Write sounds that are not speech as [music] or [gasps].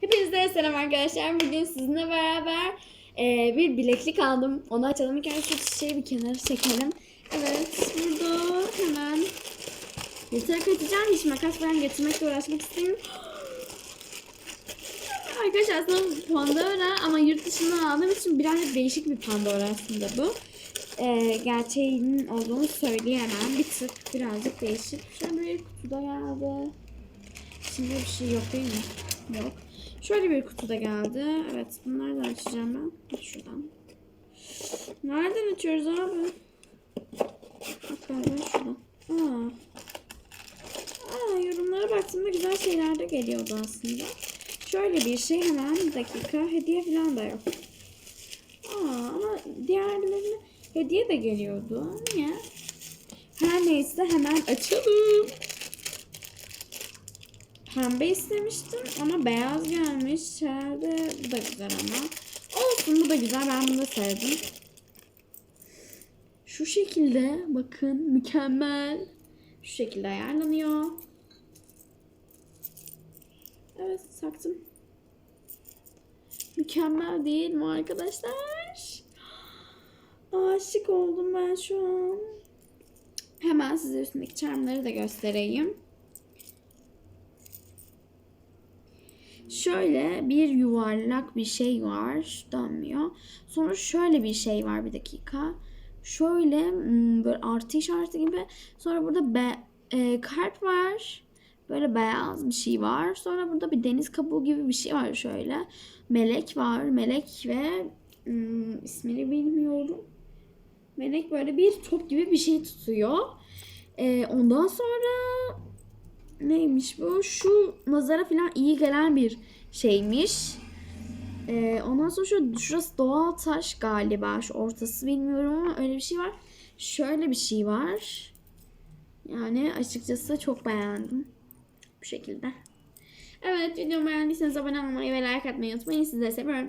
Hepinize selam arkadaşlar. Bugün sizinle beraber e, bir bileklik aldım. Onu açalım. İlk önce şu çiçeği bir kenara çekelim. Evet burada hemen yatarak açacağım. Hiç makas falan getirmekle uğraşmak istemiyorum. [gasps] Arkadaşlar aslında Pandora ama yurt dışından aldığım için birazcık değişik bir Pandora aslında bu. E, gerçeğinin olduğunu söyleyemem. Bir tık birazcık değişik. Şöyle bir kutuda geldi. Şimdi bir şey yok değil mi? Yok. Şöyle bir kutuda geldi. Evet bunları da açacağım ben. Şuradan. Nereden açıyoruz abi? Bak galiba şuradan. Aa. Aa, yorumlara baktığımda güzel şeyler de geliyordu aslında. Şöyle bir şey hemen bir dakika. Hediye falan da yok. Aa, ama diğerlerine hediye de geliyordu. Niye? Her neyse hemen açalım. Pembe istemiştim ama beyaz gelmiş. Herhalde bu da güzel ama. Olsun bu da güzel. Ben bunu da sevdim. Şu şekilde bakın mükemmel. Şu şekilde ayarlanıyor. Evet taktım. Mükemmel değil mi arkadaşlar? Aşık oldum ben şu an. Hemen size üstündeki charmları da göstereyim. Şöyle bir yuvarlak bir şey var. Dönmüyor. Sonra şöyle bir şey var bir dakika. Şöyle hmm, böyle artı işareti gibi. Sonra burada be, e, kalp var. Böyle beyaz bir şey var. Sonra burada bir deniz kabuğu gibi bir şey var şöyle. Melek var. Melek ve hmm, ismini bilmiyorum. Melek böyle bir top gibi bir şey tutuyor. E, ondan sonra neymiş bu? Şu nazara falan iyi gelen bir şeymiş. Ee, ondan sonra şu şurası doğal taş galiba. Şu ortası bilmiyorum ama öyle bir şey var. Şöyle bir şey var. Yani açıkçası çok beğendim. Bu şekilde. Evet videomu beğendiyseniz abone olmayı ve like atmayı unutmayın. Sizleri seviyorum.